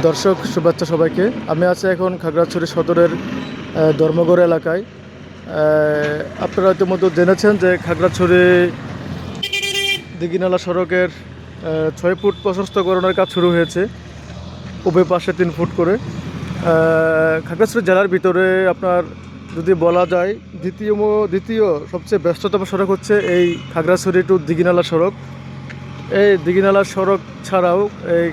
দর্শক, শুভেচ্ছা সবাইকে। আমি আছি এখন খাগড়াছড়ি সদরের ধর্মগড় এলাকায়। আপনারা ইতিমধ্যে জেনেছেন যে খাগড়াছড়ি দিঘিনালা সড়কের ছয় ফুট প্রশস্তকরণের কাজ শুরু হয়েছে। উভয় পাশে তিন ফুট করে। খাগড়াছড়ি জেলার ভিতরে আপনার যদি বলা যায়, দ্বিতীয় দ্বিতীয় সবচেয়ে ব্যস্ততম সড়ক হচ্ছে এই খাগড়াছড়ি টু দিঘিনালা সড়ক। এই দিঘিনালা সড়ক ছাড়াও এই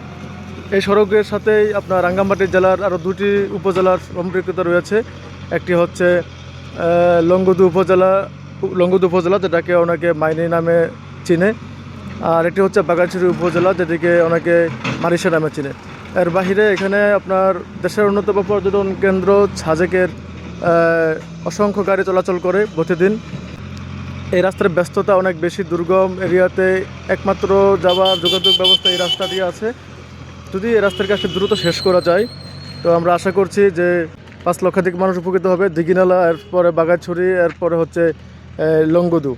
এই সড়কের সাথেই আপনার রাঙ্গামাটি জেলার আরও দুটি উপজেলার সম্পর্কিত রয়েছে। একটি হচ্ছে লংগদু উপজেলা লংগদু উপজেলা যেটাকে অনেকে মাইনি নামে চিনে আর একটি হচ্ছে বাগানছড়ি উপজেলা যেটিকে অনেকে মারিসা নামে চিনে। এর বাহিরে এখানে আপনার দেশের অন্যতম পর্যটন কেন্দ্র সাজেকের আহ, অসংখ্য গাড়ি চলাচল করে প্রতিদিন। এই রাস্তার ব্যস্ততা অনেক বেশি দুর্গম এরিয়াতে একমাত্র যাওয়ার যোগাযোগ ব্যবস্থা এই রাস্তা দিয়ে আছে। যদি রাস্তার কাজটা দ্রুত শেষ করা যায়। তো আমরা আশা করছি যে পাঁচ লক্ষাধিক মানুষ উপকৃত হবে। দিঘিনালা, এরপরে বাগাছড়ি এরপরে হচ্ছে লংগদু।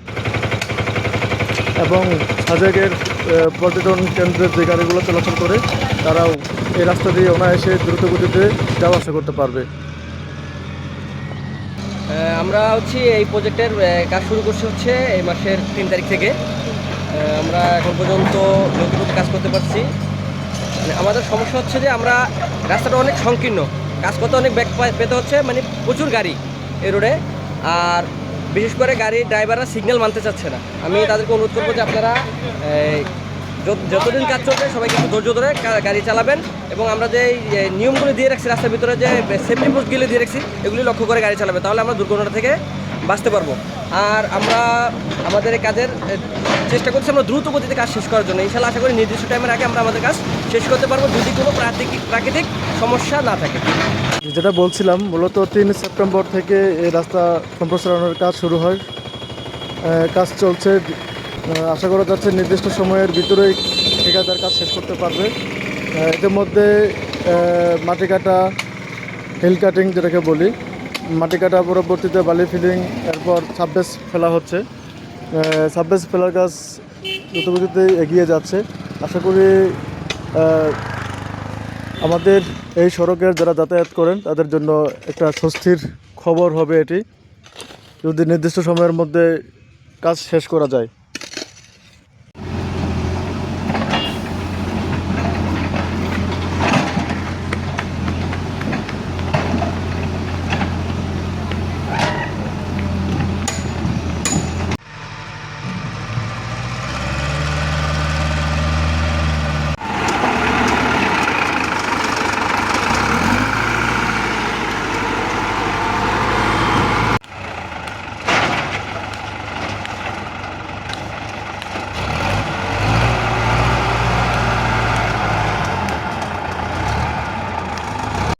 এবং সাজেকের পর্যটন কেন্দ্রের যে গাড়িগুলো চলাচল করে, তারাও এই রাস্তা দিয়ে অনায়াসে দ্রুত গতিতে যাওয়া আসা করতে পারবে। আমরা হচ্ছে এই প্রজেক্টের কাজ শুরু করছি হচ্ছে এই মাসের তিন তারিখ থেকে। আমরা এখন পর্যন্ত যতটুকু কাজ করতে পারছি মানে আমাদের সমস্যা হচ্ছে যে আমরা রাস্তাটা অনেক সংকীর্ণ, কাজ করতে অনেক ব্যাগ পা- পেতে হচ্ছে মানে প্রচুর গাড়ি এই রোডে আর বিশেষ করে গাড়ি ড্রাইভাররা সিগন্যাল মানতে চাচ্ছে না। আমি তাদেরকে অনুরোধ করব যে আপনারা যত- যতদিন কাজ চলবে সবাইকে একটু ধৈর্য ধরে গাড়ি চালাবেন এবং আমরা যে নিয়মগুলো দিয়ে রাখছি, রাস্তার ভিতরে যে সেফটি পোস্টগুলো দিয়ে রাখছি, এগুলি লক্ষ্য করে গাড়ি চালাবে, তাহলে আমরা দুর্ঘটনা থেকে বাঁচতে পারব। আর আমরা আমাদের এই কাজের চেষ্টা করছি আমরা দ্রুত গতিতে কাজ শেষ করার জন্য। ইনশাল্লাহ আশা করি নির্দিষ্ট টাইমের আগে আমরা আমাদের কাজ শেষ করতে পারব যদি কোনো প্রাকৃতিক প্রাকৃতিক সমস্যা না থাকে। যেটা বলছিলাম, মূলত তিন সেপ্টেম্বর থেকে এই রাস্তা সম্প্রসারণের কাজ শুরু হয়। কাজ চলছে আশা করা যাচ্ছে নির্দিষ্ট সময়ের ভিতরেই ঠিকাদার কাজ শেষ করতে পারবে। এদের মধ্যে মাটি কাটা হিল কাটিং যেটাকে বলি মাটি কাটা পরবর্তীতে বালি ফিলিং, এরপর সাববেস ফেলা হচ্ছে। সাববেস ফেলার কাজ দ্রুতগতিতে এগিয়ে যাচ্ছে। আশা করি আমাদের এই সড়কের যারা যাতায়াত করেন, তাদের জন্য একটা স্বস্তির খবর হবে এটি। যদি নির্দিষ্ট সময়ের মধ্যে কাজ শেষ করা যায়।